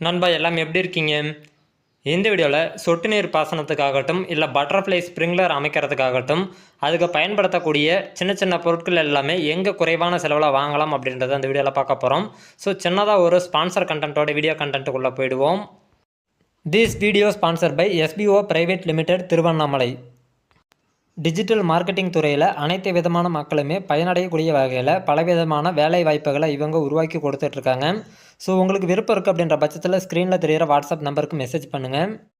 நண்பா எல்லாம் எப்படி இருக்கீங்க? இந்த வீடியோவில் சொட்டு நீர் பாசனத்துக்காகட்டும் இல்லை பட்டர்ஃப்ளை ஸ்ப்ரிங்க்லர் அமைக்கிறதுக்காகட்டும் அதுக்கு பயன்படுத்தக்கூடிய சின்ன சின்ன பொருட்கள் எல்லாமே எங்கே குறைவான செலவில் வாங்கலாம் அப்படின்றத அந்த வீடியோவில் பார்க்க போகிறோம் ஸோ சின்னதாக ஒரு ஸ்பான்சர் கண்டென்ட்டோட வீடியோ கண்டென்ட்டுக்குள்ளே போயிடுவோம். This video sponsor by SPO private limited Tiruvannamalai digital marketing துறையில் அனைத்து விதமான மக்களுமே பயனடையக்கூடிய வகையில் பலவிதமான வேலை வாய்ப்புகளை இவங்க உருவாக்கி கொடுத்துட்ருக்காங்க ஸோ உங்களுக்கு விருப்பம் இருக்குது அப்படின்ற பட்சத்தில் ஸ்க்ரீனில் தெரிகிற வாட்ஸ்அப் நம்பருக்கு மெசேஜ் பண்ணுங்கள்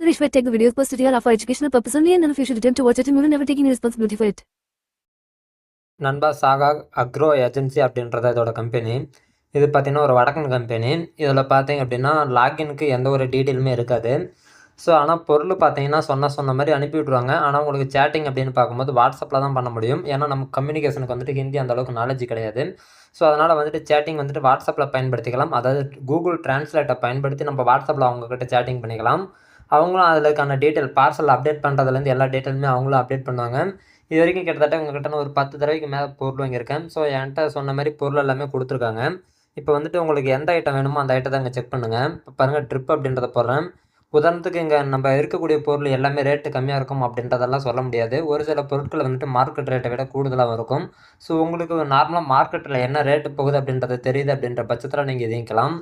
The Rishwet Tech videos posted here are for educational purpose only and none of you should attempt to watch it and will never take any responsibility for it. நண்பா சாகா அக்ரோ ஏஜென்சி அப்படின்றத இதோட company இது பார்த்தீங்கன்னா ஒரு வடக்கன் company இதில் பார்த்தீங்க அப்படின்னா லாகின்க்கு எந்த ஒரு டீட்டெயிலுமே இருக்காது. ஸோ ஆனால் பொருள் பார்த்தீங்கன்னா சொன்ன சொன்ன மாதிரி அனுப்பி விட்ருவாங்க ஆனால் உங்களுக்கு சேட்டிங் அப்படின்னு பார்க்கும்போது வாட்ஸ்அப்பில் தான் பண்ண முடியும். ஏன்னா நம்ம கம்யூனிகேஷனுக்கு வந்துட்டு ஹிந்தி அந்த அளவுக்கு நாலேஜ் கிடையாது. ஸோ அதனால் வந்துட்டு சேட்டிங் வந்துட்டு வாட்ஸ்அப்பில் பயன்படுத்திக்கலாம். அதாவது கூகுள் டிரான்ஸ்லேட்டை பயன்படுத்தி நம்ம வாட்ஸ்அப்பில் அவங்கக்கிட்ட சேட்டிங் பண்ணிக்கலாம். அவங்களும் அதுக்கான டீட்டெயில் பார்சல் அப்டேட் பண்ணுறதுலேருந்து எல்லா டீட்டெயிலுமே அவங்களும் அப்டேட் பண்ணுவாங்க. இது வரைக்கும் கிட்டத்தட்ட உங்கள்கிட்ட நான் ஒரு பத்து தடவைக்கு மேலே பொருள் வாங்கியிருக்கேன். ஸோ என்கிட்ட சொன்ன மாதிரி பொருள் எல்லாமே கொடுத்துருக்காங்க. இப்போ வந்துட்டு உங்களுக்கு எந்த ஐட்டம் வேணுமோ அந்த ஐட்டத்தை இங்கே செக் பண்ணுங்கள் இப்போ பாருங்கள் ட்ரிப் அப்படின்றத போடுறேன். உதாரணத்துக்கு இங்கே நம்ம இருக்கக்கூடிய பொருள் எல்லாமே ரேட்டு கம்மியாக இருக்கும் அப்படின்றதெல்லாம் சொல்ல முடியாது. ஒரு சில பொருட்கள் வந்துட்டு மார்க்கெட் ரேட்டை விட கூடுதலாக இருக்கும். ஸோ உங்களுக்கு நார்மலாக மார்க்கெட்டில் என்ன ரேட்டு போகுது அப்படின்றது தெரியுது அப்படின்ற பட்சத்தில் நீங்கள் இதைக்கலாம்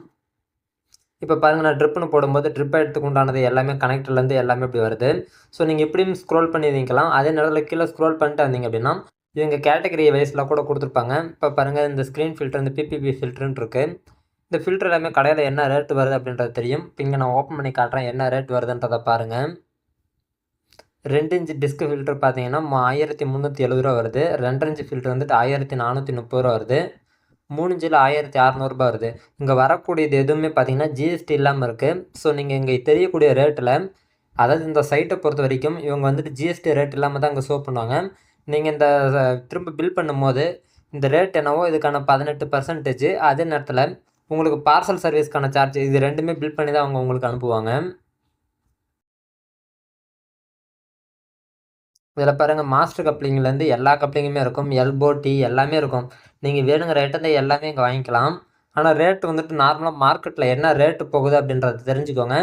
இப்போ பாருங்கள் நான் ட்ரிப்புன்னு போடும்போது ட்ரிப் எடுத்துக்கு உண்டானது எல்லாமே கனெக்டர்லேருந்து எல்லாமே இப்படி வருது. ஸோ நீங்கள் எப்படியும் ஸ்க்ரோல் பண்ணி வைக்கலாம் அதே நேரத்தில் கீழே ஸ்க்ரோல் பண்ணிட்டு வந்தீங்க அப்படின்னா இவங்க கேட்டகரி வைஸில் கூட கொடுத்துருப்பாங்க. இப்போ பாருங்கள் இந்த ஸ்க்ரீன் ஃபில்டர் இந்த பிபிபி ஃபில்டர்னு இருக்குது இந்த ஃபில்டர் எல்லாமே கடையில் என்ன ரேட் வருது அப்படின்றது தெரியும். இப்போ இங்கே நான் ஓப்பன் பண்ணி காட்டுறேன் என்ன ரேட் வருதுன்றதை பாருங்கள் ரெண்டு இன்ச்சு டிஸ்க் ஃபில்டர் பார்த்தீங்கன்னா ஆயிரத்தி முந்நூற்றி எழுபது ரூபா வருது. ரெண்டரை இன்ச்சு ஃபில்டர் வந்துட்டு ஆயிரத்தி நானூற்றி முப்பது ரூபா வருது. மூணு இன்ச்சில் ஆயிரத்தி அறநூறுபா வருது. இங்கே வரக்கூடியது எதுவுமே பார்த்தீங்கன்னா ஜிஎஸ்டி இல்லாமல் இருக்குது ஸோ நீங்கள் இங்கே தெரியக்கூடிய ரேட்டில் அதாவது இந்த சைட்டை பொறுத்த வரைக்கும் இவங்க வந்துட்டு ஜிஎஸ்டி ரேட் இல்லாமல் தான் இங்கே ஷோ பண்ணுவாங்க. நீங்கள் இந்த திரும்ப பில் பண்ணும்போது இந்த ரேட் என்னவோ இதுக்கான பதினெட்டு பர்சன்டேஜ் அதே நேரத்தில் உங்களுக்கு பார்சல் சர்வீஸ்க்கான சார்ஜ் இது ரெண்டுமே பில் பண்ணி தான் அவங்க உங்களுக்கு அனுப்புவாங்க. இதில் பாருங்கள் மாஸ்டர் கப்ளிங்லேருந்து எல்லா கப்ளிங்குமே இருக்கும். எல்போ டீ எல்லாமே இருக்கும். நீங்கள் வேணுங்கிற ஐட்டத்தை எல்லாமே இங்கே வாங்கிக்கலாம். ஆனால் ரேட் வந்துட்டு நார்மலாக மார்க்கெட்டில் என்ன ரேட்டு போகுது அப்படின்றத தெரிஞ்சுக்கோங்க.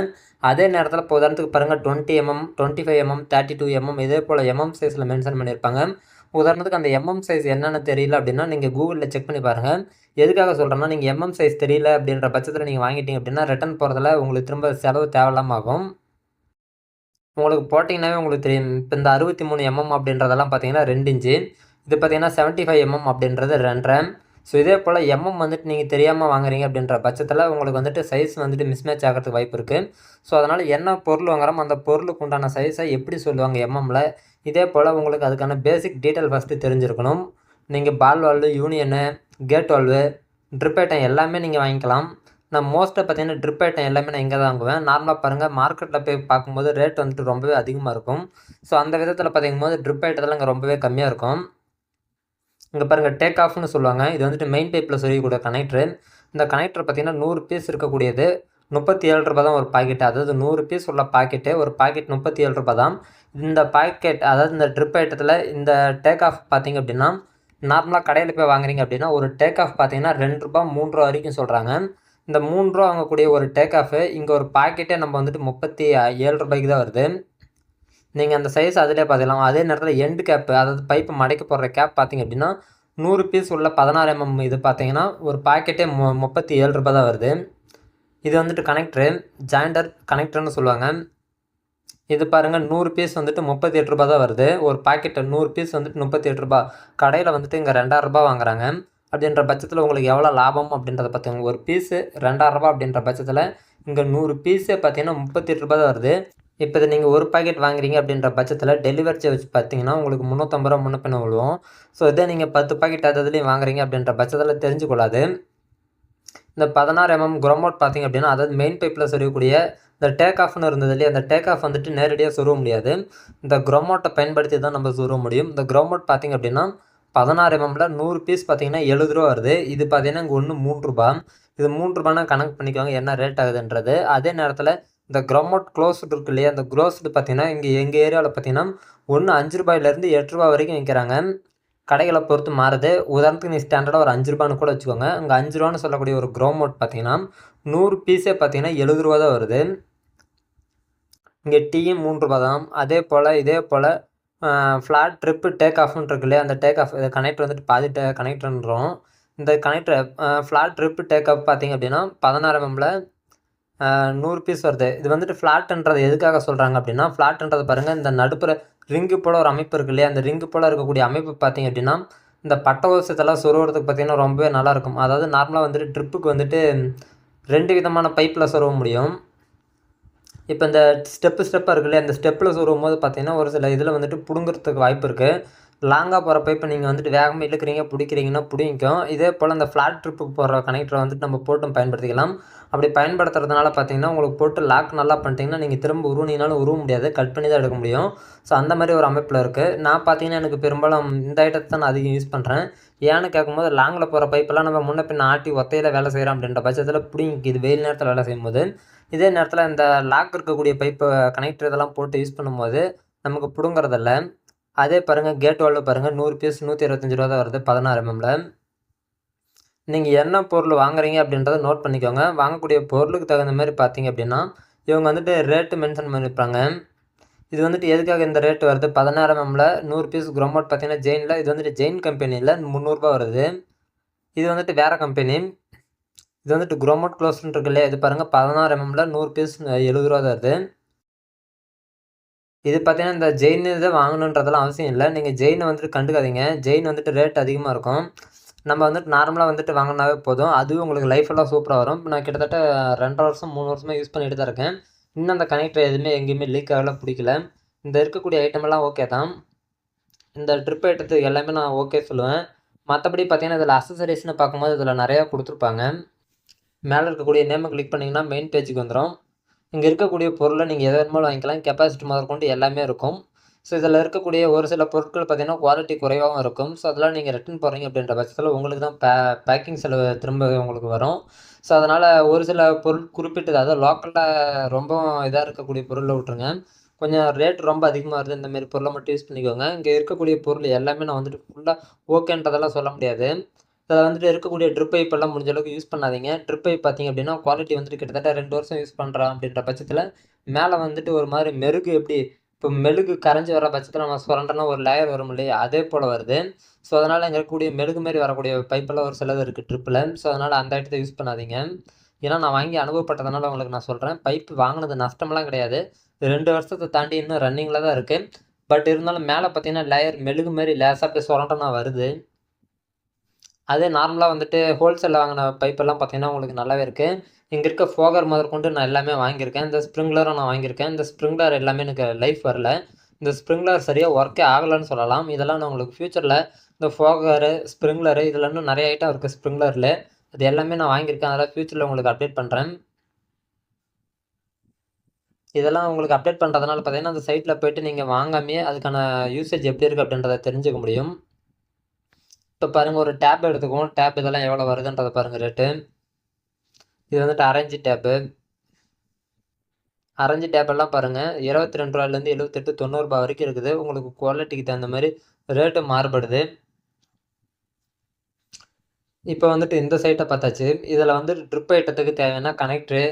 அதே நேரத்தில் இப்போ உதாரணத்துக்கு பாருங்கள் twenty MM twenty five MM thirty two MM இதே போல் எம்எம் சைஸில் மென்ஷன் பண்ணியிருப்பாங்க உதாரணத்துக்கு அந்த எம்எம் சைஸ் என்னென்னு தெரியல அப்படின்னா நீங்கள் கூகுளில் செக் பண்ணி பாருங்கள் எதுக்காக சொல்கிறேன்னா நீங்கள் எம்எம் சைஸ் தெரியல அப்படின்ற பட்சத்தில் நீங்கள் வாங்கிட்டீங்க அப்படின்னா ரிட்டர்ன் போகிறதுல உங்களுக்கு திரும்ப செலவு தேவையில்லாம ஆகும். உங்களுக்கு போட்டிங்கனாவே உங்களுக்கு தெரியும். இப்போ இந்த அறுபத்தி மூணு எம்எம் அப்படின்றதெல்லாம் பார்த்தீங்கன்னா ரெண்டு இன்ச்சு இது பார்த்தீங்கன்னா செவன்ட்டி ஃபைவ் எம்எம் அப்படின்றது ரெண்டரை ஸோ இதே போல் எம்எம் வந்துட்டு நீங்கள் தெரியாமல் வாங்குறீங்க அப்படின்ற பட்சத்தில் உங்களுக்கு வந்துட்டு சைஸ் வந்துட்டு மிஸ்மேட்ச் ஆகிறதுக்கு வாய்ப்பு இருக்குது ஸோ அதனால் என்ன பொருள் வாங்குறோமோ அந்த பொருளுக்கு உண்டான சைஸை எப்படி சொல்லுவாங்க எம்எம்மில் இதே போல் உங்களுக்கு அதுக்கான பேசிக் டீட்டெயில் ஃபஸ்ட்டு தெரிஞ்சிருக்கணும். நீங்கள் ball valve union gate valve drip item எல்லாமே நீங்கள் வாங்கிக்கலாம். நான் மோஸ்ட்டாக பார்த்தீங்கன்னா ட்ரிப் ஐட்டம் எல்லாமே நான் இங்கே தான் வாங்குவேன் நார்மலாக பாருங்கள் மார்க்கெட்டில் போய் பார்க்கும்போது ரேட் வந்துட்டு ரொம்பவே அதிகமாக இருக்கும். ஸோ அந்த விதத்தில் பார்த்திங்கும்போது ட்ரிப் ஐட்டத்தில் இங்கே ரொம்பவே கம்மியாக இருக்கும். இங்கே பாருங்கள் டேக் ஆஃப்னு சொல்லுவாங்க. இது வந்துட்டு மெயின் பைப்பில் சொல்லிக்கூடிய கனெக்டரு இந்த கனெக்டர் பார்த்தீங்கன்னா நூறு பீஸ் இருக்கக்கூடியது. முப்பத்தி ஏழு ரூபா தான் ஒரு பாக்கெட் அதாவது நூறு பீஸ் உள்ள பாக்கெட்டு ஒரு பாக்கெட் முப்பத்தி ஏழு ரூபா தான். இந்த பாக்கெட் அதாவது இந்த ட்ரிப் ஐட்டத்தில் இந்த டேக் ஆஃப் பார்த்திங்க அப்படின்னா நார்மலாக கடையில் போய் வாங்குறீங்க அப்படின்னா ஒரு டேக் ஆஃப் பார்த்தீங்கன்னா ரெண்டு ரூபா மூணு ரூபா வரைக்கும் சொல்கிறாங்க இந்த மூணு ரூபா வாங்கக்கூடிய ஒரு டேக் ஆஃபு இங்கே ஒரு பாக்கெட்டே நம்ம வந்துட்டு முப்பத்தி ஏழு ரூபாய்க்கு தான் வருது. நீங்கள் அந்த சைஸ் அதிலே பார்த்துக்கலாம் அதே நேரத்தில் எண்டு கேப்பு அதாவது பைப்பு மடைக்க போடுற கேப் பார்த்தீங்க அப்படின்னா நூறு பீஸ் உள்ள பதினாறு எம்எம் இது பார்த்தீங்கன்னா ஒரு பாக்கெட்டே மு முப்பத்தி ஏழு ரூபா தான் வருது. இது வந்துட்டு கனெக்டரு ஜாயிண்டர் கனெக்டர்னு சொல்லுவாங்க. இது பாருங்கள் நூறு பீஸ் வந்துட்டு முப்பத்தி எட்டு ரூபா தான் வருது. ஒரு பாக்கெட்டு நூறு பீஸ் வந்துட்டு முப்பத்தி எட்டு ரூபாய். கடையில் வந்துட்டு இங்கே ரெண்டாயிரரூபா வாங்குறாங்க. அப்படின்ற பட்சத்தில் உங்களுக்கு எவ்வளோ லாபம் அப்படின்றத பார்த்துங்க ஒரு பீஸு ரெண்டாயிரம் ரூபாய் அப்படின்ற பட்சத்தில் இங்கே நூறு பீஸே பார்த்தீங்கன்னா முப்பத்தி எட்டு ரூபா தான் வருது. இப்போ இதை நீங்கள் ஒரு பாக்கெட் வாங்குறீங்க அப்படின்ற பட்சத்தில் டெலிவரி சார்ஜ் பார்த்தீங்கன்னா உங்களுக்கு முந்நூற்றம்பது ரூபா முன்னப்பின விழுவோம். விழுவும் ஸோ இதே நீங்கள் பத்து பாக்கெட் அது இதுலேயும் வாங்குறீங்க அப்படின்ற பட்சத்தில் தெரிஞ்சுக்கொள்ளாது. இந்த பதினாறு எம்எம் குரோமோட் பார்த்தீங்க அப்படின்னா அதாவது மெயின் பைப்பில் சொருகக்கூடிய இந்த டேக் ஆஃப்னு இருந்தது இல்லையா? அந்த டேக் ஆஃப் வந்துட்டு நேரடியாக சொருக முடியாது. இந்த குரோமோட்டை பயன்படுத்தி தான் நம்ம சொருக முடியும். இந்த குரோமோட் பார்த்தீங்க அப்படின்னா பதினாறு எம்எம்ல நூறு பீஸ் பார்த்தீங்கன்னா எழுபது ரூபா வருது. இது பார்த்தீங்கன்னா இங்கே ஒன்று மூன்று ரூபா. இது மூன்று ரூபானா கணக்கு பண்ணிக்கோங்க என்ன ரேட் ஆகுதுன்றது. அதே நேரத்தில் இந்த க்ரோமோட் க்ளோஸ்டு இருக்கு இல்லையா? அந்த க்ளோஸ்டு பார்த்தீங்கன்னா இங்கே எங்கள் ஏரியாவில் பார்த்தீங்கன்னா ஒன்று அஞ்சு ரூபாயிலேருந்து எட்டு ரூபா வரைக்கும் விற்கிறாங்க. கடைகளை பொறுத்து மாறுது. உதாரணத்துக்கு நீ ஸ்டாண்டர்டாக ஒரு அஞ்சு ரூபான்னு கூட வச்சுக்கோங்க. அங்கே அஞ்சு ரூபான்னு சொல்லக்கூடிய ஒரு க்ரோமோட் பார்த்தீங்கன்னா நூறு பீஸே பார்த்தீங்கன்னா எழுபது ரூபா தான் வருது. இங்கே டீயும் மூணு ரூபா தான். அதே போல் இதே போல் ஃப்ளாட் ட்ரிப்பு டேக் ஆஃப்னு இருக்கு இல்லையா? அந்த டேக் ஆஃப் கனெக்டர் வந்துட்டு பாதி டே கனெக்டர்ன்றோம் இந்த connector flat drip take off பார்த்தீங்க அப்படின்னா பதினாறு எம்எம்ல நூறு பீஸ் வருது. இது வந்துட்டு ஃப்ளாட்ன்றது எதுக்காக சொல்கிறாங்க அப்படின்னா ஃப்ளாட்ன்றது பாருங்கள் இந்த நடுப்புற ரிங்கு போல் ஒரு அமைப்பு இருக்கு இல்லையா? அந்த ரிங்கு போல் இருக்கக்கூடிய அமைப்பு பார்த்தீங்க அப்படின்னா இந்த பட்ட ஓசத்தெல்லாம் சொருவுறதுக்கு பார்த்தீங்கன்னா ரொம்பவே நல்லாயிருக்கும் அதாவது நார்மலாக வந்துட்டு ட்ரிப்புக்கு வந்துட்டு ரெண்டு விதமான பைப்பில் சொருவ முடியும். இப்போ இந்த ஸ்டெப்பு ஸ்டெப்பாக இருக்கு இல்லையா? அந்த ஸ்டெப்பில் சொருவும் போது பார்த்திங்கன்னா ஒரு சில இதில் வந்துட்டு பிடுங்குறதுக்கு வாய்ப்பு இருக்குது லாங்காக போகிற பைப்பை நீங்கள் வந்துட்டு வேகமாக இழுக்கிறீங்க பிடிக்கிறீங்கன்னா பிடிக்கும். இதே போல் அந்த ஃப்ளாட் ட்ரிப்புக்கு போகிற கனெக்டரை வந்துட்டு நம்ம போட்டும் பயன்படுத்திக்கலாம். அப்படி பயன்படுத்துறதுனால பார்த்தீங்கன்னா உங்களுக்கு போட்டு லாக் நல்லா பண்ணிட்டீங்கன்னா நீங்கள் திரும்ப உருவினீங்கனாலும் உருவ முடியாது. கட் பண்ணி தான் எடுக்க முடியும். ஸோ அந்த மாதிரி ஒரு அமைப்பில் இருக்குது நான் பார்த்தீங்கன்னா எனக்கு பெரும்பாலும் இந்த ஐட்டத்தை தான் நான் அதிகம் யூஸ் பண்ணுறேன் ஏன்னு கேட்கும்போது லாங்கில் போகிற பைப்பெல்லாம் நம்ம முன்ன பின்ன ஆட்டி ஒத்தையில் வேலை செய்கிறோம் அப்படின்ற பட்சத்தில் பிடிங்கிக்குது வெயில் நேரத்தில் வேலை செய்யும்போது. இதே நேரத்தில் இந்த லாக் இருக்கக்கூடிய பைப்பை கனெக்டர் இதெல்லாம் போட்டு யூஸ் பண்ணும்போது நமக்கு பிடுங்குறதில்ல. அதே பாருங்கள் கேட் வாலில் பாருங்கள் நூறு பீஸ் நூற்றி இருபத்தஞ்சி ரூபா தான் வருது பதினாறு எம்எம்ல நீங்கள் என்ன பொருள் வாங்குறீங்க அப்படின்றத நோட் பண்ணிக்கோங்க. வாங்கக்கூடிய பொருளுக்கு தகுந்த மாதிரி பார்த்தீங்க அப்படின்னா இவங்க வந்துட்டு ரேட்டு மென்ஷன் பண்ணியிருப்பாங்க இது வந்துட்டு எதுக்காக இந்த ரேட் வருது? பதினாறு எம்எம்ல நூறு பீஸ் குரோமோட் பார்த்தீங்கன்னா ஜெயினில் இது வந்துட்டு ஜெயின் கம்பெனியில் முந்நூறுரூபா வருது. இது வந்துட்டு வேறு கம்பெனி இது வந்துட்டு குரோமோட் க்ளோஸ்ன்னு இருக்கு இல்லையா? இது பாருங்கள் பதினாறு எம்எம்ல நூறு பீஸ் எழுபது ரூபா தான் வருது. இது பார்த்தீங்கன்னா இந்த ஜெயின் இதை வாங்கணுன்றதெல்லாம் அவசியம் இல்லை. நீங்கள் ஜெயினை வந்துட்டு கண்டுக்காதீங்க. ஜெயின் வந்துட்டு ரேட் அதிகமாக இருக்கும். நம்ம வந்துட்டு நார்மலாக வந்துட்டு வாங்கினாவே போதும். அதுவும் உங்களுக்கு லைஃப் எல்லாம் சூப்பராக வரும். நான் கிட்டத்தட்ட ரெண்டரை வருஷம் மூணு வருஷமாக யூஸ் பண்ணிட்டு தான் இருக்கேன். இன்னும் அந்த கனெக்டர் எதுவுமே எங்கேயுமே லீக் ஆகலாம் பிடிக்கல. இந்த இருக்கக்கூடிய ஐட்டமெல்லாம் ஓகே தான். இந்த ட்ரிப் ஐட்டத்துக்கு எல்லாமே நான் ஓகே சொல்லுவேன். மற்றபடி பார்த்தீங்கன்னா இதில் அசசரிஸ்னு பார்க்கும்போது இதில் நிறையா கொடுத்துருப்பாங்க. மேலே இருக்கக்கூடிய நேமை கிளிக் பண்ணிங்கன்னா மெயின் பேஜுக்கு வந்துடும் இங்கே இருக்கக்கூடிய பொருளை நீங்கள் எதை வேணுமாலும் வாங்கிக்கலாம். கெப்பாசிட்டி முதற்கொண்டு எல்லாமே இருக்கும். ஸோ இதில் இருக்கக்கூடிய ஒரு சில பொருட்கள் பார்த்தீங்கன்னா குவாலிட்டி குறைவாகவும் இருக்கும். ஸோ அதெல்லாம் நீங்கள் ரிட்டன் போகிறீங்க அப்படின்ற பட்சத்தில் உங்களுக்கு தான் பே பேக்கிங் செலவு திரும்ப உங்களுக்கு வரும். ஸோ அதனால் ஒரு சில பொருள் குறிப்பிட்டது அதாவது லோக்கலில் ரொம்ப இதாக இருக்கக்கூடிய பொருளை விட்ருங்க கொஞ்சம் ரேட் ரொம்ப அதிகமாக இருக்குது இந்தமாரி பொருளை மட்டும் யூஸ் பண்ணிக்கோங்க. இங்கே இருக்கக்கூடிய பொருள் எல்லாமே நான் வந்துட்டு ஃபுல்லாக ஓகேன்றதெல்லாம் சொல்ல முடியாது. அதில் வந்துட்டு இருக்கக்கூடிய ட்ரிப் பைப்பெல்லாம் முடிஞ்ச அளவுக்கு யூஸ் பண்ணாதீங்க. ட்ரிப் பைப் பார்த்தீங்க அப்படின்னா குவாலிட்டி வந்துட்டு கிட்டத்தட்ட ரெண்டு வருஷம் யூஸ் பண்ணுறோம் அப்படின்ற பட்சத்தில் மேலே வந்துட்டு ஒரு மாதிரி மெருகு எப்படி இப்போ மெழுகு கரைஞ்சி வர பட்சத்தில் நம்ம சுரண்டனா ஒரு லேயர் வரும் இல்லையா அதே போல் வருது. ஸோ அதனால் இங்கே இருக்கக்கூடிய மெழுகு மாரி வரக்கூடிய பைப்பெல்லாம் ஒரு சிலது இருக்குது ட்ரிப்பில் ஸோ அதனால் அந்த இடத்த யூஸ் பண்ணாதீங்க. ஏன்னா நான் வாங்கி அனுபவப்பட்டதுனால உங்களுக்கு நான் சொல்கிறேன் பைப் வாங்கினது நஷ்டமெல்லாம் கிடையாது. ரெண்டு வருஷத்தை தாண்டி இன்னும் ரன்னிங்கில் தான் இருக்குது பட் இருந்தாலும் மேலே பார்த்தீங்கன்னா லேயர் மெழுகு மாரி லேசாக போய் சுரண்டனா வருது. அதே நார்மலாக வந்துட்டு ஹோல்சேலில் வாங்கின பைப்பெல்லாம் பார்த்தீங்கன்னா உங்களுக்கு நல்லாவே இருக்குது இங்கே இருக்க ஃபோகர் முதற்கொண்டு நான் எல்லாமே வாங்கியிருக்கேன். இந்த ஸ்ப்ரிங்லரும் நான் வாங்கியிருக்கேன். இந்த ஸ்ப்ரிங்லர் எல்லாமே எனக்கு லைஃப் வரல. இந்த ஸ்ப்ரிங்லர் சரியாக ஒர்க்கே ஆகலைன்னு சொல்லலாம். இதெல்லாம் நான் உங்களுக்கு ஃப்யூச்சரில் இந்த ஃபோகரு ஸ்ப்ரிங்லரு இதில் இன்னும் நிறைய ஐட்டம் இருக்குது ஸ்ப்ரிங்லரில் அது எல்லாமே நான் வாங்கியிருக்கேன். அதெல்லாம் ஃப்யூச்சரில் உங்களுக்கு அப்டேட் பண்ணுறேன் இதெல்லாம் உங்களுக்கு அப்டேட் பண்ணுறதுனால பார்த்தீங்கன்னா அந்த சைட்டில் போயிட்டு நீங்கள் வாங்காமையே அதுக்கான யூசேஜ் எப்படி இருக்குது அப்படின்றத தெரிஞ்சுக்க முடியும். இப்போ பாருங்கள் ஒரு டேப் எடுத்துக்குவோம். டேப் இதெல்லாம் எவ்வளோ வருதுன்றதை பாருங்கள் ரேட்டு இது வந்துட்டு அரேஞ்சு டேப்பு அரேஞ்சு டேப்பெல்லாம் பாருங்கள் இருபத்தி ரெண்டு ரூபாயிலேருந்து எழுபத்தெட்டு தொண்ணூறுபா வரைக்கும் இருக்குது. உங்களுக்கு குவாலிட்டிக்கு தகுந்த மாதிரி ரேட்டு மாறுபடுது. இப்போ வந்துட்டு இந்த சைட்டை பார்த்தாச்சு. இதில் வந்து ட்ரிப் ஐட்டத்துக்கு தேவையான கனெக்டரு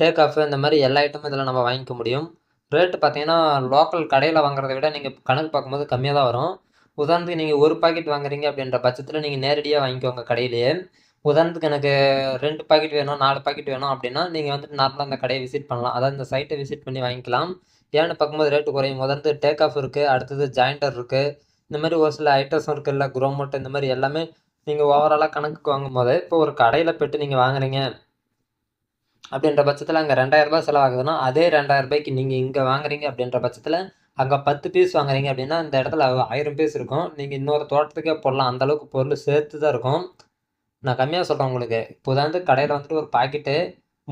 டேக் ஆஃப் இந்த மாதிரி எல்லா ஐட்டமும் இதில் நம்ம வாங்கிக்க முடியும். ரேட்டு பார்த்தீங்கன்னா லோக்கல் கடையில் வாங்குறத விட நீங்கள் கணக்கு பார்க்கும்போது கம்மியாக தான் வரும். உதாரணத்துக்கு நீங்கள் ஒரு பாக்கெட் வாங்குறீங்க அப்படின்ற பட்சத்தில் நீங்கள் நேரடியாக வாங்கிக்கோங்க கடையிலேயே. உதாரணத்துக்கு எனக்கு ரெண்டு பாக்கெட் வேணும் நாலு பாக்கெட் வேணும் அப்படின்னா நீங்கள் வந்துட்டு நார்மலாக அந்த கடையை விசிட் பண்ணலாம். அதாவது இந்த சைட்டை விசிட் பண்ணி வாங்கிக்கலாம். ஏன்னு பார்க்கும்போது ரேட்டு குறையும். முதந்து டேக் ஆஃப் இருக்குது அடுத்தது ஜாயிண்டர் இருக்குது இந்த மாதிரி ஒரு சில ஐட்டம்ஸும் இருக்குது இல்லை குரோமோட் இந்த மாதிரி எல்லாமே நீங்கள் ஓவராலாக கணக்குக்கு வாங்கும் போது இப்போ ஒரு கடையில் போய்ட்டு நீங்கள் வாங்குறீங்க அப்படின்ற பட்சத்தில் அங்கே ரெண்டாயிரரூபா செலவாகுதுன்னா அதே ரெண்டாயிரரூபாய்க்கு நீங்கள் இங்கே வாங்குறீங்க அப்படின்ற பட்சத்தில் அங்கே பத்து பீஸ் வாங்குறீங்க அப்படின்னா இந்த இடத்துல ஆயிரம் பீஸ் இருக்கும். நீங்கள் இன்னொரு தோட்டத்துக்கே போடலாம். அந்தளவுக்கு பொருள் சேர்த்து தான் இருக்கும். நான் கம்மியாக சொல்கிறேன் உங்களுக்கு. இப்போ வந்து கடையில் வந்துட்டு ஒரு பாக்கெட்டு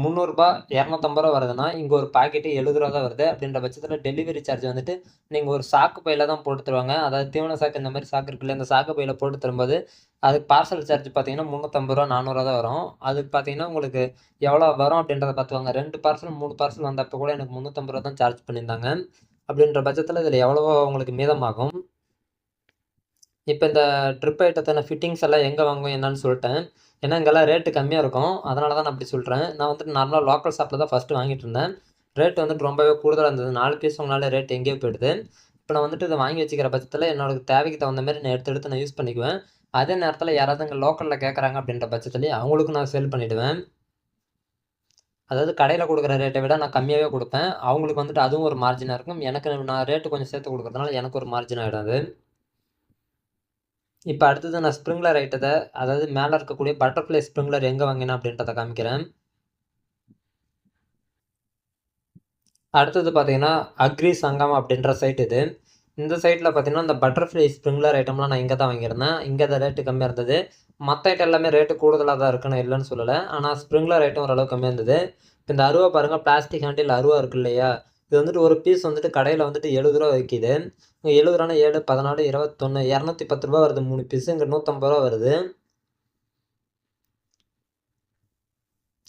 முந்நூறுரூபா இரநூத்தம்பது ரூபா வருதுன்னா இங்கே ஒரு பாக்கெட்டு எழுபது ரூபா தான் வருது. அப்படின்ற பட்சத்தில் டெலிவரி சார்ஜ் வந்துட்டு நீங்கள் ஒரு சாக்கு பையில் தான் போட்டு தருவாங்க. அதாவது தீவன சாக்கு இந்த மாதிரி சாக்கு இருக்குல்ல இந்த சாக்கு பையில் போட்டு தரும்போது அதுக்கு பார்சல் சார்ஜ் பார்த்தீங்கன்னா முந்நூற்றம்பது ரூபா நானூறுரூவா தான் வரும். அதுக்கு பார்த்தீங்கன்னா உங்களுக்கு எவ்வளோ வரும் அப்படின்றத பார்த்துவாங்க ரெண்டு பார்சல் மூணு பார்சல் வந்தப்போ கூட எனக்கு முந்நூற்றம்பது ரூபா தான் சார்ஜ் பண்ணியிருந்தாங்க. அப்படின்ற பட்சத்தில் இதில் எவ்வளவோ உங்களுக்கு மீதமாகும். இப்போ இந்த ட்ரிப் ஐட்டத்தான ஃபிட்டிங்ஸ் எல்லாம் எங்கே வாங்குவோம் என்னன்னு சொல்லிட்டேன். ஏன்னா இங்கெல்லாம் ரேட்டு கம்மியாக இருக்கும். அதனால தான் நான் அப்படி சொல்கிறேன் நான் வந்துட்டு நார்மலாக லோக்கல் ஷாப்பில் தான் ஃபஸ்ட்டு வாங்கிட்டு இருந்தேன். ரேட் வந்துட்டு ரொம்பவே கூடுதலாக இருந்தது. நாலு பீஸ் வாங்கினாலே ரேட் எங்கேயோ போயிடுது. இப்போ நான் வந்துட்டு இதை வாங்கி வச்சுக்கிற பட்சத்தில் என்னோட தேவைக்கு தகுந்த மாதிரி நான் எடுத்து எடுத்து நான் யூஸ் பண்ணிக்குவேன். அதே நேரத்தில் யாராவது இங்கே லோக்கலில் கேட்குறாங்க அப்படின்ற பட்சத்துலேயே அவங்களுக்கும் நான் சேல் பண்ணிவிடுவேன் அதாவது கடையில் கொடுக்குற ரேட்டை விட நான் கம்மியாகவே கொடுப்பேன். அவங்களுக்கு வந்துட்டு அதுவும் ஒரு மார்ஜினாக இருக்கும். எனக்கு நான் ரேட்டு கொஞ்சம் சேர்த்து கொடுக்குறதுனால எனக்கு ஒரு மார்ஜின் ஆகிடும் அது இப்போ அடுத்தது நான் ஸ்ப்ரிங்லர் ஐட்டத்தை அதாவது மேலே இருக்கக்கூடிய பட்டர்ஃப்ளை ஸ்ப்ரிங்லர் எங்கே வாங்கினேன் அப்படின்றத காமிக்கிறேன். அடுத்தது பார்த்தீங்கன்னா அக்ரி சங்கம் அப்படின்ற சைட் இது. இந்த சைட்டில் பார்த்தீங்கன்னா இந்த பட்டர்ஃப்ளை ஸ்ப்ரிங்லர் ஐட்டம்லாம் நான் இங்கே தான் வாங்கியிருந்தேன். இங்கே தான் ரேட்டு கம்மியாக இருந்தது. மற்ற ஐட்டம் எல்லாமே ரேட்டு கூடுதலாக தான் இருக்குன்னு இல்லைன்னு சொல்லலை. ஆனால் ஸ்ப்ரிங்லர் ஐட்டம் ஓரளவு கம்மியாக இருந்தது. இப்போ இந்த அருவா பாருங்கள் பிளாஸ்டிக் ஹேண்டில் அருவா இருக்கு இல்லையா? இது வந்துட்டு ஒரு பீஸ் வந்துட்டு கடையில் வந்துட்டு எழுபது ரூபா விற்கிது எழுபது ரூபா ஏழு பதினாலு இருபத்தொன்று இரநூத்தி பத்து ரூபா வருது மூணு பீஸு இங்கே நூற்றம்பது ரூபா வருது.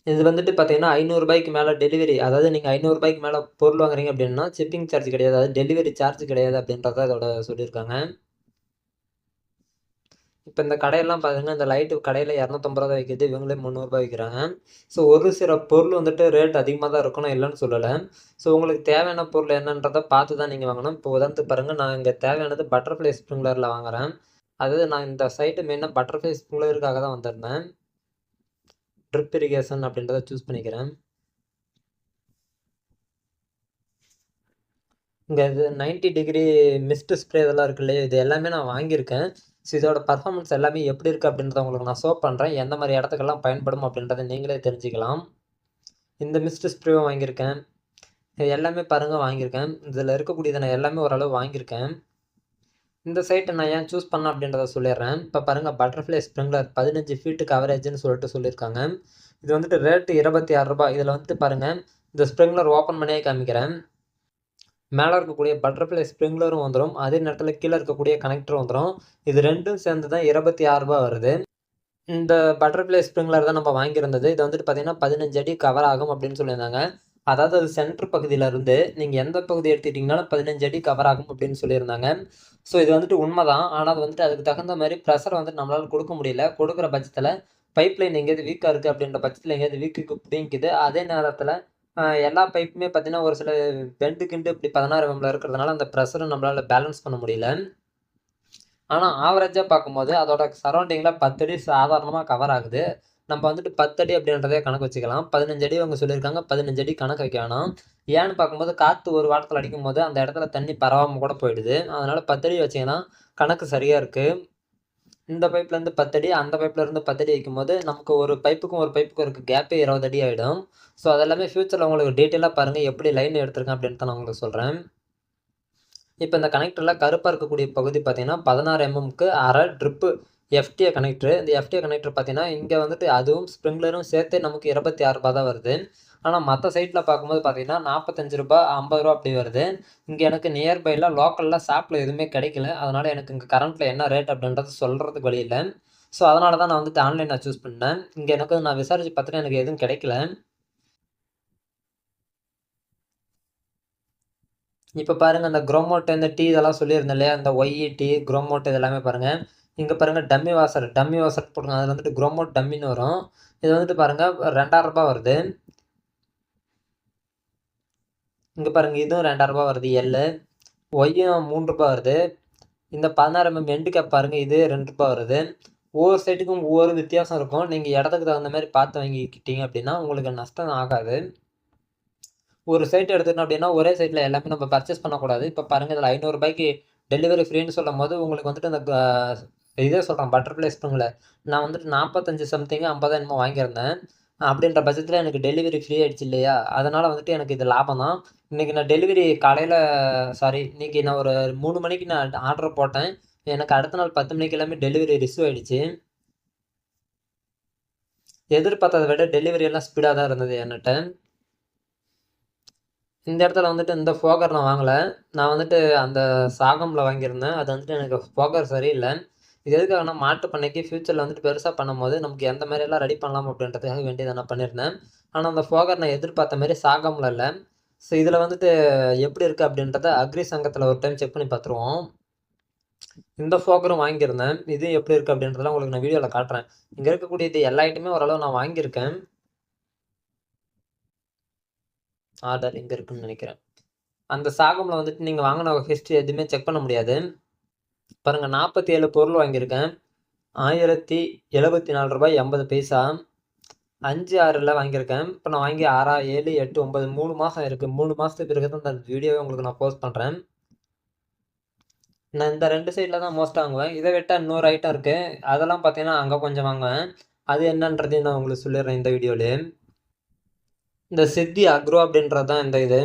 இது வந்துட்டு பார்த்தீங்கன்னா ஐநூறுரூபாய்க்கு மேலே டெலிவரி அதாவது நீங்கள் ஐநூறுரூபாய்க்கு மேலே பொருள் வாங்குறீங்க அப்படின்னா ஷிப்பிங் சார்ஜ் கிடையாது. அதாவது டெலிவரி சார்ஜ் கிடையாது அப்படின்றத அதோட சொல்லியிருக்காங்க. இப்போ இந்த கடையெல்லாம் பார்த்தீங்கன்னா இந்த லைட்டு கடையில் இரநூத்தம்பது ரூபா விற்கிது இவங்களே முந்நூறுரூபா விற்கிறாங்க ஸோ ஒரு சில பொருள் வந்துட்டு ரேட் அதிகமாக தான் இருக்கணும் இல்லைன்னு சொல்லலை. ஸோ உங்களுக்கு தேவையான பொருள் என்னன்றதை பார்த்து தான் நீங்கள் வாங்கணும். இப்போ உதாரணத்துக்கு பாருங்கள் நான் இங்கே தேவையானது பட்டர்ஃப்ளை ஸ்ப்ரிங்லரில் வாங்குகிறேன் அதாவது நான் இந்த சைட்டு மெயினாக பட்டர்ஃப்ளை ஸ்ப்ரிங்லருக்காக தான் வந்திருந்தேன். ட்ரிப் இரிகேஷன் அப்படின்றத சூஸ் பண்ணிக்கிறேன். இங்கே இது நைன்ட்டி டிகிரி மிஸ்ட் ஸ்ப்ரே இதெல்லாம் இருக்கு இல்லையா? இது எல்லாமே நான் வாங்கியிருக்கேன். ஸோ இதோட பர்ஃபார்மன்ஸ் எல்லாமே எப்படி இருக்குது அப்படின்றத உங்களுக்கு நான் ஷோ பண்ணுறேன் எந்த மாதிரி இடத்துக்கெல்லாம் பயன்படும் அப்படின்றத நீங்களே தெரிஞ்சுக்கலாம். இந்த மிஸ்ட் ஸ்ப்ரேவும் வாங்கியிருக்கேன். இது எல்லாமே பாருங்கள் வாங்கியிருக்கேன். இதில் இருக்கக்கூடியதை நான் எல்லாமே ஓரளவு வாங்கியிருக்கேன். இந்த சைட்டை நான் ஏன் சூஸ் பண்ணேன் அப்படின்றத சொல்லிடுறேன். இப்போ பாருங்கள் பட்டர்ஃப்ளை ஸ்ப்ரிங்லர் பதினஞ்சு ஃபீட்டு கவரேஜ்னு சொல்லிட்டு சொல்லியிருக்காங்க. இது வந்துட்டு ரேட்டு இருபத்தி ஆறு ரூபாய். இதில் வந்துட்டு பாருங்கள் இந்த ஸ்ப்ரிங்லர் ஓப்பன் பண்ணியே காமிக்கிறேன். மேலே இருக்கக்கூடிய பட்டர்ஃப்ளை ஸ்ப்ரிங்லரும் வந்துடும் அதே நேரத்தில் கீழே இருக்கக்கூடிய கனெக்டரும் வந்துடும் இது ரெண்டும் சேர்ந்து தான் இருபத்தி ஆறுரூபா வருது. இந்த பட்டர்ஃப்ளை ஸ்ப்ரிங்லர் தான் நம்ம வாங்கியிருந்தது. இது வந்துட்டு பார்த்தீங்கன்னா பதினஞ்சு அடி கவர் ஆகும் அப்படின்னு சொல்லியிருந்தாங்க. அதாவது அது சென்டர் பகுதியிலேருந்து நீங்கள் எந்த பகுதி எடுத்துக்கிட்டிங்கனாலும் பதினஞ்சு அடி கவர் ஆகும் அப்படின்னு சொல்லியிருந்தாங்க. ஸோ இது வந்துட்டு உண்மை தான் ஆனால் அது வந்துட்டு அதுக்கு தகுந்த மாதிரி ப்ரெஷர் வந்துட்டு நம்மளால் கொடுக்க முடியல. கொடுக்குற பட்சத்தில் பைப் லைன் எங்கேயாவது வீக்காக இருக்குது அப்படின்ற பட்சத்தில் எங்கேயாவது வீக்குக்கு பிடிங்கிக்குது அதே நேரத்தில் எல்லா பைப்புமே பார்த்தீங்கன்னா ஒரு சில பெண்டு கிண்டு இப்படி பதினாறு எம்எம்ல இருக்கிறதுனால அந்த ப்ரெஷரை நம்மளால் பேலன்ஸ் பண்ண முடியல. ஆனால் ஆவரேஜாக பார்க்கும்போது அதோட சரௌண்டிங்கில் பத்தடி சாதாரணமாக கவர் ஆகுது. நம்ம வந்துட்டு பத்தடி அப்படின்றதே கணக்கு வச்சுக்கலாம். பதினஞ்சு அடி அவங்க சொல்லியிருக்காங்க பதினஞ்சு அடி கணக்கு வைக்க வேணாம். ஏன்னு பார்க்கும்போது காற்று ஒரு வாரத்தில் அடிக்கும் போது அந்த இடத்துல தண்ணி பரவாமல் கூட போயிடுது. அதனால் பத்தடி வச்சிங்கன்னா கணக்கு சரியாக இருக்குது இந்த பைப்லேருந்து பத்தடி அந்த பைப்லேருந்து பத்தடி வைக்கும்போது நமக்கு ஒரு பைப்புக்கும் ஒரு பைப்புக்கும் இருக்க கேப்பே இருபது அடி ஆகிடும் ஸோ அதெல்லாமே ஃப்யூச்சரில் உங்களுக்கு டீட்டெயிலாக பாருங்கள் எப்படி லைன் எடுத்திருக்கேன் அப்படின்னு தான் நான் உங்களுக்கு சொல்கிறேன் இப்போ இந்த கனெக்டரில் கருப்பாக இருக்கக்கூடிய பகுதி பார்த்திங்கன்னா பதினாறு எம்எம்க்கு அரை ட்ரிப்பு எஃப்டிஏ கனெக்டரு இந்த எஃப்டிஏ கனெக்டர் பார்த்தீங்கன்னா இங்கே வந்துட்டு அதுவும் ஸ்ப்ரிங்லரும் சேர்த்து நமக்கு இருபத்தி ஆறு ரூபா தான் வருது. ஆனால் மற்ற சைட்டில் பார்க்கும்போது பார்த்தீங்கன்னா நாற்பத்தஞ்சு ரூபா ஐம்பது ரூபா அப்படி வருது. இங்கே எனக்கு நியர்பையில் லோக்கலில் ஷாப்பில் எதுவுமே கிடைக்கல. அதனால் எனக்கு இங்கே கரண்ட்டில் என்ன ரேட் அப்படின்றது சொல்கிறதுக்கு வழி இல்லை. ஸோ அதனால தான் நான் வந்துட்டு ஆன்லைனில் சூஸ் பண்ணேன். இங்கே எனக்கு நான் விசாரித்து பார்த்துட்டு எனக்கு எதுவும் கிடைக்கல. இப்போ பாருங்கள் அந்த குரோமோட் இந்த டீ இதெல்லாம் சொல்லியிருந்தேன் இல்லையா? இந்த ஒய் டீ குரோமோட் இதெல்லாமே பாருங்கள் இங்கே பாருங்கள் டம்மி வாசர் டம்மி வாசர் போடுங்க. அதில் வந்துட்டு குரோமோ டம்மின்னு வரும். இது வந்துட்டு பாருங்கள் ரெண்டாயிரம் ரூபாய் வருது. இங்கே பாருங்கள் இதுவும் ரெண்டாயிரம் ரூபாய் வருது எல்லு ஒய்யும் மூணு ரூபாய் வருது. இந்த பதினாறு எம்எம் எண்டு கேப் பாருங்கள் இது ரெண்டு ரூபாய் வருது. ஒவ்வொரு சைட்டுக்கும் ஒவ்வொரு வித்தியாசம் இருக்கும். நீங்கள் இடத்துக்கு தகுந்த மாதிரி பார்த்து வாங்கிக்கிட்டீங்க அப்படின்னா உங்களுக்கு நஷ்டம் ஆகாது. ஒரு சைட் எடுத்துக்கணும் அப்படின்னா ஒரே சைட்டில் எல்லாமே நம்ம பர்ச்சேஸ் பண்ணக்கூடாது. இப்போ பாருங்கள் இதில் ஐநூறுரூபாய்க்கு டெலிவரி ஃப்ரீன்னு சொல்லும் போது உங்களுக்கு வந்துட்டு அந்த இதே சொல்கிறேன் பட்டர்ஃப்ளை ஸ்ப்ரிங்கில் நான் வந்துட்டு நாற்பத்தஞ்சு சம்திங் ஐம்பதாயிரமோ வாங்கியிருந்தேன். அப்படின்ற பட்சத்தில் எனக்கு டெலிவரி ஃப்ரீ ஆகிடுச்சு இல்லையா? அதனால் வந்துட்டு எனக்கு இது லாபம் தான். இன்றைக்கி நான் டெலிவரி காலையில் சாரி இன்றைக்கி நான் ஒரு மூணு மணிக்கு நான் ஆர்டர் போட்டேன். எனக்கு அடுத்த நாள் பத்து மணிக்கு எல்லாமே டெலிவரி ரிசீவ் ஆகிடுச்சு எதிர்பார்த்ததை விட டெலிவரி எல்லாம் ஸ்பீடாக தான் இருந்தது என்கிட்ட. இந்த இடத்துல வந்துட்டு இந்த ஃபோக்கர் நான் வாங்கலை. நான் வந்துட்டு அந்த சாகமில் வாங்கியிருந்தேன். அது வந்துட்டு எனக்கு ஃபோக்கர் சரியில்லை. இது எதுக்காகனா மாட்டு பண்ணைக்கு ஃப்யூச்சரில் வந்துட்டு பெருசாக பண்ணும்போது நமக்கு எந்த மாதிரி எல்லாம் ரெடி பண்ணலாம் அப்படின்றதுக்காக வேண்டியதை நான் பண்ணியிருந்தேன். ஆனால் அந்த ஃபோகர் நான் எதிர்பார்த்த மாதிரி சாகமில் இல்லை. ஸோ இதில் வந்துட்டு எப்படி இருக்குது அப்படின்றத அக்ரி சங்கத்தில் ஒரு டைம் செக் பண்ணி பார்த்துருவோம். இந்த ஃபோக்கரும் வாங்கியிருந்தேன். இது எப்படி இருக்குது அப்படின்றதெல்லாம் உங்களுக்கு நான் வீடியோவில் காட்டுறேன். இங்கே இருக்கக்கூடிய இது எல்லா ஐட்டமே ஓரளவு நான் வாங்கியிருக்கேன். ஆர்டர் இங்கே இருக்குன்னு நினைக்கிறேன். அந்த சாகமில் வந்துட்டு நீங்கள் வாங்கின ஹிஸ்ட்ரி எதுவுமே செக் பண்ண முடியாது. பாருங்கள் நாற்பத்தி ஏழு பொருள் வாங்கியிருக்கேன். ஆயிரத்தி எழுபத்தி நாலு ரூபாய் எண்பது பைசா. அஞ்சு ஆறில் வாங்கியிருக்கேன். இப்போ நான் வாங்கி ஆறா ஏழு எட்டு ஒம்பது மூணு மாதம் இருக்குது மூணு மாதத்துக்கு பிறகு தான் இந்த வீடியோவை உங்களுக்கு நான் போஸ்ட் பண்ணுறேன் நான் இந்த ரெண்டு சைடில் தான் மோஸ்ட்டாக வாங்குவேன். இதை விட்டால் இன்னொரு ஐட்டம் இருக்குது அதெல்லாம் பார்த்தீங்கன்னா அங்கே கொஞ்சம் வாங்குவேன். அது என்னன்றதையும் நான் உங்களுக்கு சொல்லிடுறேன் இந்த வீடியோவிலே இந்த சித்தி அக்ரோ அப்படின்றது தான் இந்த இது.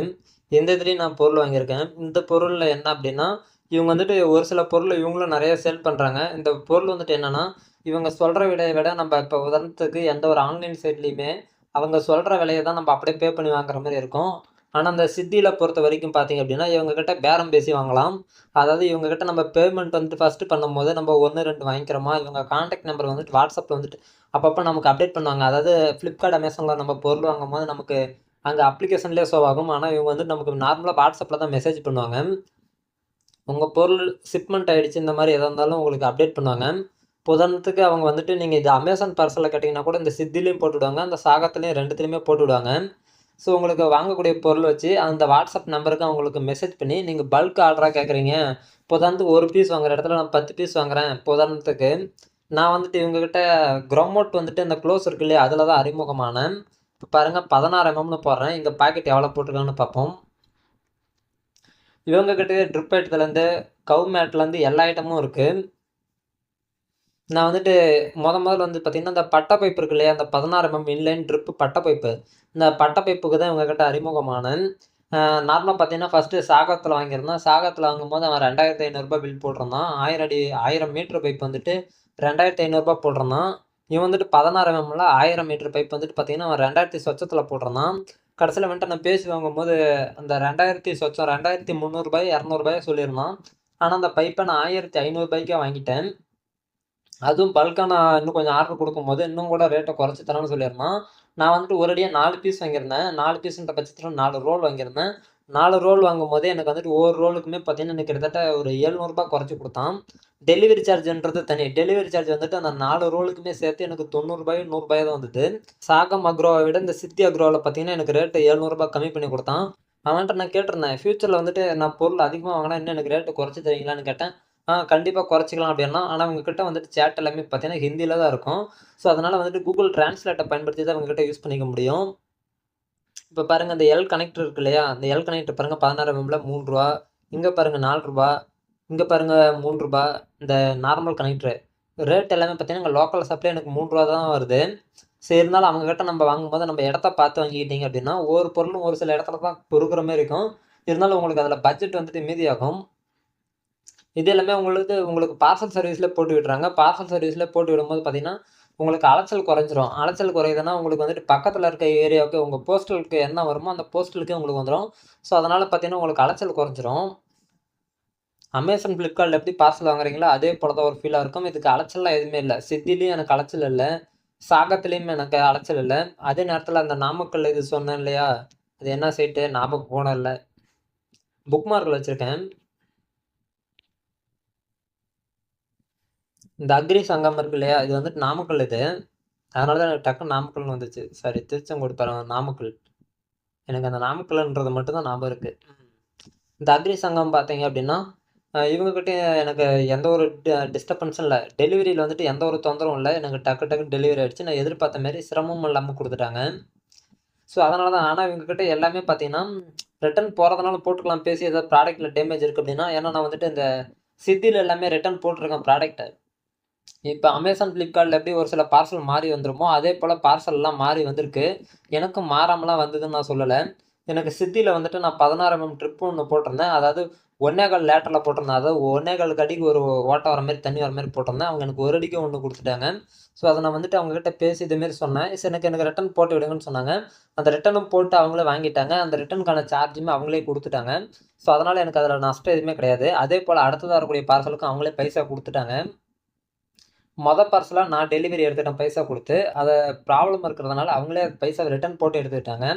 இந்த இதுலேயும் நான் பொருள் வாங்கியிருக்கேன். இந்த பொருளில் என்ன அப்படின்னா இவங்க வந்துட்டு ஒரு சில பொருள் இவங்களும் நிறைய சேல் பண்ணுறாங்க இந்த பொருள் வந்துட்டு என்னென்னா இவங்க சொல்கிற விலையை விட நம்ம இப்போ உதாரணத்துக்கு எந்த ஒரு ஆன்லைன் சைட்லேயுமே அவங்க சொல்கிற விலையை தான் நம்ம அப்படியே பே பண்ணி வாங்குற மாதிரி இருக்கும். ஆனால் அந்த சித்தியில் பொறுத்த வரைக்கும் பார்த்தீங்க அப்படின்னா இவங்கக்கிட்ட பேரம் பேசி வாங்கலாம். அதாவது இவங்கக்கிட்ட நம்ம பேமெண்ட் வந்துட்டு ஃபஸ்ட்டு பண்ணும்போது நம்ம ஒன்று ரெண்டு வாங்கிக்கிறோமா? இவங்க காண்டாக்ட் நம்பர் வந்துட்டு வாட்ஸ்அப்பில் வந்துட்டு அப்பப்போ நமக்கு அப்டேட் பண்ணுவாங்க. அதாவது ஃப்ளிப்கார்ட் அமேசானில் நம்ம பொருள் வாங்கும் போது நமக்கு அங்கே அப்ளிகேஷன்லேயே ஷோ ஆகும். ஆனால் இவங்க வந்து நமக்கு நார்மலாக வாட்ஸ்அப்பில் தான் மெசேஜ் பண்ணுவாங்க. உங்கள் பொருள் ஷிப்மெண்ட் ஆகிடுச்சு இந்த மாதிரி எதாக இருந்தாலும் உங்களுக்கு அப்டேட் பண்ணுவாங்க. உதாரணத்துக்கு அவங்க வந்துட்டு நீங்கள் இது அமேசான் பார்சலில் கேட்டிங்கன்னா கூட இந்த சித்திலையும் போட்டுவிடுவாங்க அந்த சாகத்துலேயும் ரெண்டுத்துலேயுமே போட்டுவிடுவாங்க ஸோ உங்களுக்கு வாங்கக்கூடிய பொருள் வச்சு அந்த வாட்ஸ்அப் நம்பருக்கு அவங்களுக்கு மெசேஜ் பண்ணி நீங்கள் பல்க் ஆர்டராக கேட்குறீங்க இப்போ உதாரணத்துக்கு ஒரு பீஸ் வாங்குற இடத்துல நான் பத்து பீஸ் வாங்குறேன் இப்போ உதாரணத்துக்கு நான் வந்துட்டு இவங்ககிட்ட க்ரோமோட் வந்துட்டு இந்த க்ளோஸ் இருக்கு இல்லையா அதில் தான் அறிமுகமானேன். இப்போ பாருங்கள் பதினாறு எம்எம்னு போடுறேன். இங்கே பாக்கெட் எவ்வளோ போட்டிருக்காங்கன்னு பார்ப்போம். இவங்ககிட்ட ட்ரிப் எடுத்துலேருந்து கவு மேட்லேருந்து எல்லா ஐட்டமும் இருக்குது நான் வந்துட்டு முத முதல்ல வந்து பார்த்திங்கன்னா இந்த பட்டை பைப்பு இருக்கு இல்லையா? அந்த பதினாறு எம்எம் இன்லைன் ட்ரிப்பு பட்டை பைப்பு. இந்த பட்டை பைப்புக்கு தான் இவங்ககிட்ட அறிமுகமானேன். நார்மலாக பார்த்தீங்கன்னா ஃபஸ்ட்டு சாகத்தில் வாங்கியிருந்தேன். சாகத்தில் வாங்கும்போது அவன் ரெண்டாயிரத்தி ஐநூறுரூபா பில் போட்டிருந்தான். ஆயிரம் அடி ஆயிரம் மீட்ரு பைப் வந்துட்டு ரெண்டாயிரத்தி ஐநூறுரூபா போட்டிருந்தான். இவன் வந்துட்டு பதினாறு எம்எம்ல ஆயிரம் மீட்ரு பைப் வந்துட்டு பார்த்தீங்கன்னா அவன் ரெண்டாயிரத்தி சொச்சத்தில் போட்டிருந்தான். கடைசியில் வந்துட்டு நான் பேசி வாங்கும்போது அந்த ரெண்டாயிரத்தி சொச்சம் ரெண்டாயிரத்தி முந்நூறுபாய் இரநூறுபாய் சொல்லியிருந்தான். ஆனால் அந்த பைப்பை நான் ஆயிரத்தி ஐநூறுபாய்க்கே வாங்கிட்டேன். அதுவும் பல்காக நான் இன்னும் கொஞ்சம் ஆர்டர் கொடுக்கும்போது இன்னும் கூட ரேட்டை குறைச்சி தரேன்னு சொல்லியிருந்தான். நான் வந்துட்டு ஒரேடியாக நாலு பீஸ் வாங்கியிருந்தேன். நாலு பீஸுன்ற பட்சத்தில் நாலு ரோல் வாங்கியிருந்தேன். நாலு ரோல் வாங்கும்போதே எனக்கு வந்துட்டு ஒவ்வொரு ரோலுக்குமே பார்த்தீங்கன்னா எனக்கு கிட்டத்தட்ட ஒரு எழுநூறுபா குறைச்சி கொடுத்தான். டெலிவரி சார்ஜ்ன்றது தனி. டெலிவரி சார்ஜ் வந்துட்டு அந்த நாலு ரோலுக்குமே சேர்த்து எனக்கு தொண்ணூறுபாய் நூறுபாய் தான் வந்தது. சாகம் அக்ரோவை விட இந்த சித்தி அக்ரோவில் பார்த்தீங்கன்னா எனக்கு ரேட்டு எழுநூறுபா கம்மி பண்ணி கொடுத்தான். அவன்கிட்ட நான் கேட்டிருந்தேன் ஃப்யூச்சரில் வந்துட்டு நான் பொருள் அதிகமாக வாங்கினா இன்னும் எனக்கு ரேட்டு குறைச்சி தரீங்களான்னு கேட்டேன். ஆ கண்டிப்பாக குறைச்சிக்கலாம் அப்படின்னா ஆனால் உங்ககிட்ட வந்துட்டு சேட் எல்லாமே பார்த்தீங்கன்னா ஹிந்தியில் தான் இருக்கும். ஸோ அதனால் வந்துட்டு கூகுள் டிரான்ஸ்லேட்டை பயன்படுத்தி தான் அவங்ககிட்ட யூஸ் பண்ணிக்க முடியும். இப்போ பாருங்கள் இந்த எல் கனெக்டர் இருக்கு இல்லையா? அந்த எல் கனெக்டர் பாருங்கள் பதினாறு எம்எம்ல மூணு ரூபா இங்கே பாருங்கள் நாலு ரூபா இங்கே பாருங்கள் மூணு ரூபா இந்த நார்மல் கனெக்டரு ரேட் எல்லாமே பார்த்தீங்கன்னா இங்கே லோக்கல் சப்ளை எனக்கு மூணு ரூபா தான் வருது. சரி இருந்தாலும் அவங்கக்கிட்ட நம்ம வாங்கும்போது நம்ம இடத்த பார்த்து வாங்கிக்கிட்டீங்க அப்படின்னா ஒவ்வொரு பொருளும் ஒரு சில இடத்துல தான் பொறுக்கிற மாதிரி இருக்கும். இருந்தாலும் உங்களுக்கு அதில் பட்ஜெட் வந்துட்டு மீதியாகும். இது எல்லாமே உங்களுக்கு உங்களுக்கு பார்சல் சர்வீஸில் போட்டு விடுறாங்க பார்சல் சர்வீஸில் போட்டு விடும்போது பார்த்தீங்கன்னா உங்களுக்கு அலைச்சல் குறைஞ்சிரும். அலைச்சல் குறையுதுன்னா உங்களுக்கு வந்துட்டு பக்கத்தில் இருக்க ஏரியாவுக்கு உங்கள் போஸ்டலுக்கு என்ன வருமோ அந்த போஸ்டலுக்கே உங்களுக்கு வந்துடும் ஸோ அதனால் பார்த்தீங்கன்னா உங்களுக்கு அலைச்சல் குறைஞ்சிரும். அமேசான் ஃப்ளிப்கார்ட்டில் எப்படி பார்சல் வாங்குறீங்களோ அதே போல தான் ஒரு ஃபீலாக இருக்கும். இதுக்கு அலைச்சல்லாம் எதுவுமே இல்லை. சித்திலையும் எனக்கு அலைச்சல் இல்லை. சாகத்துலேயும் எனக்கு அலைச்சல் இல்லை. அதே நேரத்தில் அந்த நாமக்கல் இது சொன்னேன் இல்லையா? அது என்ன சைட்டு ஞாபகம் போன இல்லை புக் மார்க்கில் வச்சுருக்கேன். இந்த அக்ரி சங்கம் இருக்கு இல்லையா? இது வந்துட்டு நாமக்கல் இது. அதனால தான் எனக்கு டக்குன்னு நாமக்கல்னு வந்துச்சு. சாரி திருச்செங்கோடு பரவ நாமக்கல். எனக்கு அந்த நாமக்கல்ன்றது மட்டும்தான் ஞாபகம் இருக்குது இந்த அக்ரி சங்கம் பார்த்தீங்க அப்படின்னா இவங்ககிட்ட எனக்கு எந்த ஒரு டிஸ்டர்பன்ஸும் இல்லை. டெலிவரியில் வந்துட்டு எந்த ஒரு தொந்தரவும் இல்லை. எனக்கு டக்கு டக்கு டெலிவரி ஆகிடுச்சு நான் எதிர்பார்த்த மாரி சிரமமும் இல்லாமல் கொடுத்துட்டாங்க. ஸோ அதனால தான் ஆனால் இவங்ககிட்ட எல்லாமே பார்த்தீங்கன்னா ரிட்டர்ன் போகிறதுனால போட்டுக்கலாம். பேசி ஏதாவது ப்ராடக்ட்டில் டேமேஜ் இருக்குது அப்படின்னா ஏன்னா நான் வந்துட்டு இந்த சித்தியில் எல்லாமே ரிட்டர்ன் போட்டிருக்கேன் ப்ராடக்ட்டை இப்போ அமேசான் ஃப்ளிப்கார்ட்டில் எப்படி ஒரு சில பார்சல் மாறி வந்துருமோ அதே போல் பார்சல்லாம் மாறி வந்திருக்கு. எனக்கும் மாறாமலாம் வந்ததுன்னு நான் சொல்லலை. எனக்கு சித்தியில் வந்துட்டு நான் பதினாறு எம்எம் ட்ரிப்பு ஒன்று போட்டிருந்தேன். அதாவது ஒன்னே கால் லேட்டரில் போட்டிருந்தேன். அதாவது ஒன்னே கால் அடிக்கு ஒரு ஓட்டை வர மாதிரி தண்ணி வர மாதிரி போட்டிருந்தேன். அவங்க எனக்கு ஒரு அடிக்கு ஒன்று கொடுத்துட்டாங்க. ஸோ அதை நான் வந்துட்டு அவங்ககிட்ட பேசி இதுமாரி சொன்னேன். சரி எனக்கு எனக்கு ரிட்டன் போட்டு விடுங்கன்னு சொன்னாங்க. அந்த ரிட்டனும் போட்டு அவங்களே வாங்கிட்டாங்க. அந்த ரிட்டனுக்கான சார்ஜுமே அவங்களே கொடுத்துட்டாங்க. ஸோ அதனால் எனக்கு அதில் நஷ்டம் எதுவுமே கிடையாது. அதே போல் அடுத்ததாக வரக்கூடிய பார்சலுக்கும் அவங்களே பைசா கொடுத்துட்டாங்க. மொதல் பார்சலாக நான் டெலிவரி எடுத்துட்டேன் பைசா கொடுத்து. அதை ப்ராப்ளம் இருக்கிறதுனால அவங்களே பைசா ரிட்டர்ன் போட்டு எடுத்துக்கிட்டாங்க.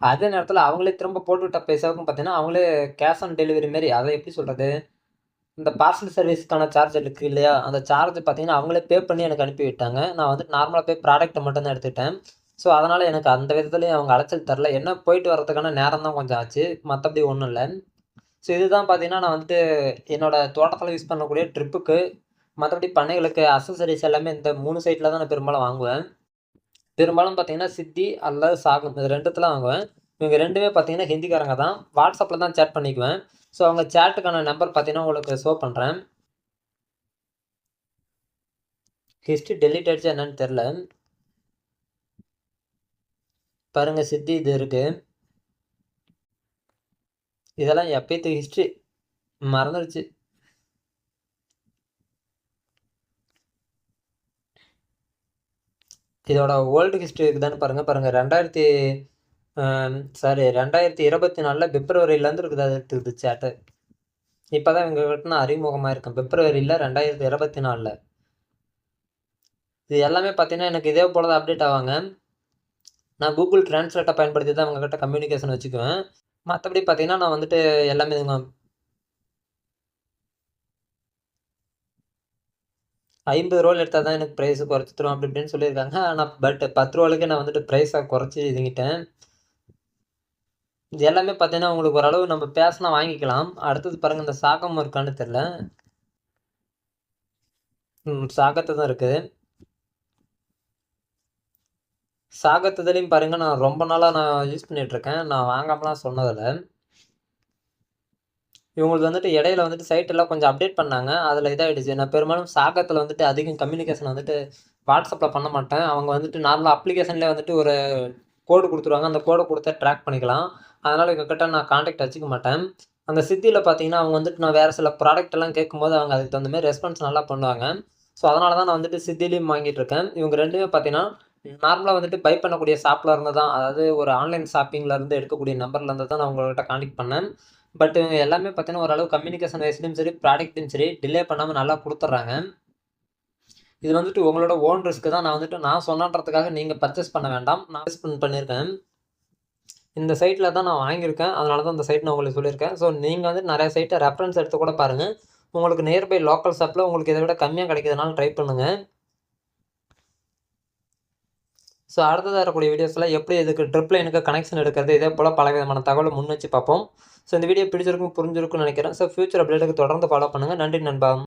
அதே நேரத்தில் அவங்களே திரும்ப போட்டு விட்ட பைசாவுக்கும் பார்த்தீங்கன்னா அவங்களே கேஷ் ஆன் டெலிவரி மாரி அதை எப்படி சொல்கிறது இந்த பார்சல் சர்வீஸ்க்கான சார்ஜ் இருக்குது இல்லையா? அந்த சார்ஜ் பார்த்தீங்கன்னா அவங்களே பே பண்ணி எனக்கு அனுப்பிவிட்டாங்க நான் வந்து நார்மலாக போய் ப்ராடக்ட்டை மட்டும் தான் எடுத்துக்கிட்டேன். ஸோ அதனால் எனக்கு அந்த விதத்துலேயும் அவங்க அலைச்சல் தரல. என்ன போயிட்டு வரதுக்கான நேரம் தான் கொஞ்சம் ஆச்சு. மற்றபடி ஒன்றும் இல்லை. ஸோ இதுதான் பார்த்தீங்கன்னா நான் வந்துட்டு என்னோடய தோட்டத்தில் யூஸ் பண்ணக்கூடிய ட்ரிப்புக்கு மற்றபடி பண்ணைகளுக்கு அசசரிஸ் எல்லாமே இந்த மூணு சைட்டில் தான் நான் பெரும்பாலும் வாங்குவேன். பெரும்பாலும் பார்த்தீங்கன்னா சித்தி அல்லது சாகம் இது ரெண்டுத்தில் வாங்குவேன். இவங்க ரெண்டுமே பார்த்தீங்கன்னா ஹிந்திக்காரங்க தான். வாட்ஸ்அப்பில் தான் சேட் பண்ணிக்குவேன். ஸோ அவங்க சேட்டுக்கான நம்பர் பார்த்தீங்கன்னா உங்களுக்கு ஷோ பண்ணுறேன் ஹிஸ்ட்ரி டெலிட் ஆயிடுச்சு என்னன்னு தெரில பாருங்க சித்தி இது இருக்கு. இதெல்லாம் எப்பயத்து ஹிஸ்ட்ரி மறந்துடுச்சு இதோட ஓல்டு ஹிஸ்ட்ரி இருக்குதான்னு பாருங்கள் பாருங்கள் ரெண்டாயிரத்தி சாரி ரெண்டாயிரத்தி இருபத்தி நாலில் பிப்ரவரியிலேருந்து இருக்குது. அது இருக்குது சேட்டு இப்போ தான் எங்கள்கிட்ட நான் அறிமுகமாக இருக்கேன். பிப்ரவரியில் ரெண்டாயிரத்தி இருபத்தி நாலில் இது எல்லாமே பார்த்தீங்கன்னா எனக்கு இதே போல் தான் அப்டேட் ஆவாங்க. நான் கூகுள் டிரான்ஸ்லேட்டை பயன்படுத்தி தான் அவங்கக்கிட்ட கம்யூனிகேஷன் வச்சுக்குவேன். மற்றபடி பார்த்தீங்கன்னா நான் வந்துட்டு எல்லாமே ஐம்பது ரோல் எடுத்தால் தான் எனக்கு ப்ரைஸ் குறைச்சி தரும் அப்படி இப்படின்னு சொல்லியிருக்காங்க. ஆனால் பட் பத்து ரோலுக்கு நான் வந்துட்டு ப்ரைஸை குறைச்சி இதுங்கிட்டேன். இது எல்லாமே பார்த்தீங்கன்னா உங்களுக்கு ஓரளவு நம்ம பேசினா வாங்கிக்கலாம். அடுத்தது பாருங்கள் இந்த சாகம் இருக்கான்னு தெரில சாகத்தை தான் இருக்குது சாகத்துலேயும் பாருங்கள் நான் ரொம்ப நாளாக நான் யூஸ் பண்ணிகிட்ருக்கேன் நான் வாங்காமலாம் சொன்னதில்லை. இவங்களுக்கு வந்துட்டு இடையில வந்துட்டு சைட் எல்லாம் கொஞ்சம் அப்டேட் பண்ணாங்க. அதில் இதாகிடுச்சு நான் பெரும்பாலும் சாகத்தில் வந்துட்டு அதிகம் கம்யூனிகேஷன் வந்துட்டு வாட்ஸ்அப்பில் பண்ண மாட்டேன். அவங்க வந்துட்டு நார்மலாக அப்ளிகேஷன்லேயே வந்துட்டு ஒரு கோடு கொடுத்துருவாங்க. அந்த கோடை கொடுத்தா ட்ராக் பண்ணிக்கலாம். அதனால் இவங்கக்கிட்ட நான் காண்டாக்ட் வச்சுக்க மாட்டேன். அந்த சித்தியில் பார்த்தீங்கன்னா அவங்க வந்துட்டு நான் வேறு சில ப்ராடக்ட் எல்லாம் கேட்கும்போது அவங்க அதுக்கு தகுந்த மாதிரி ரெஸ்பான்ஸ் நல்லா பண்ணுவாங்க. ஸோ அதனால தான் நான் வந்துட்டு சித்திலையும் வாங்கிட்டு இருக்கேன். இவங்க ரெண்டுமே பார்த்தீங்கன்னா நார்மலாக வந்துட்டு பை பண்ணக்கூடிய ஷாப்பில் இருந்து தான் அதாவது ஒரு ஆன்லைன் ஷாப்பிங்கில் இருந்து எடுக்கக்கூடிய நம்பர்லேருந்து தான் நான் உங்கள்கிட்ட காண்டாக்ட் பண்ணேன். பட் இவங்க எல்லாமே பார்த்தீங்கன்னா ஓரளவு கம்யூனிகேஷன் வைஸ்லையும் சரி ப்ராடக்ட்லையும் சரி டிலே பண்ணாமல் நல்லா கொடுத்துட்றாங்க. இது வந்துட்டு உங்களோட ஓன் ரிஸ்க்கு தான். நான் வந்துட்டு நான் சொன்னன்றதுக்காக நீங்கள் பர்ச்சேஸ் பண்ண வேண்டாம். நான் பர்ச்சேஸ் பண்ணியிருக்கேன். இந்த சைட்டில் தான் நான் வாங்கியிருக்கேன். அதனால தான் இந்த சைட் நான் உங்களுக்கு சொல்லியிருக்கேன். ஸோ நீங்கள் வந்து நிறைய சைட்டை ரெஃபரன்ஸ் எடுத்து கூட பாருங்கள் உங்களுக்கு நியர்பை லோக்கல் ஷாப்பில் உங்களுக்கு இதை விட கம்மியாக கிடைக்கிறதுனால ட்ரை பண்ணுங்கள் ஸோ அடுத்ததாக வரக்கூடிய வீடியோஸில் எப்படி இதுக்கு ட்ரிப் லைனுக்கு கனெக்ஷன் எடுக்கிறது இதே போல் பல விதமான தகவலை முன் வச்சு பார்ப்போம். ஸோ இந்த வீடியோ பிடிச்சிருக்கும் புரிஞ்சிருக்கும்னு நினைக்கிறேன். ஸோ ஃபியூச்சர் அப்டேட்டுக்கு தொடர்ந்து ஃபாலோ பண்ணுங்கள் நன்றி நண்பா.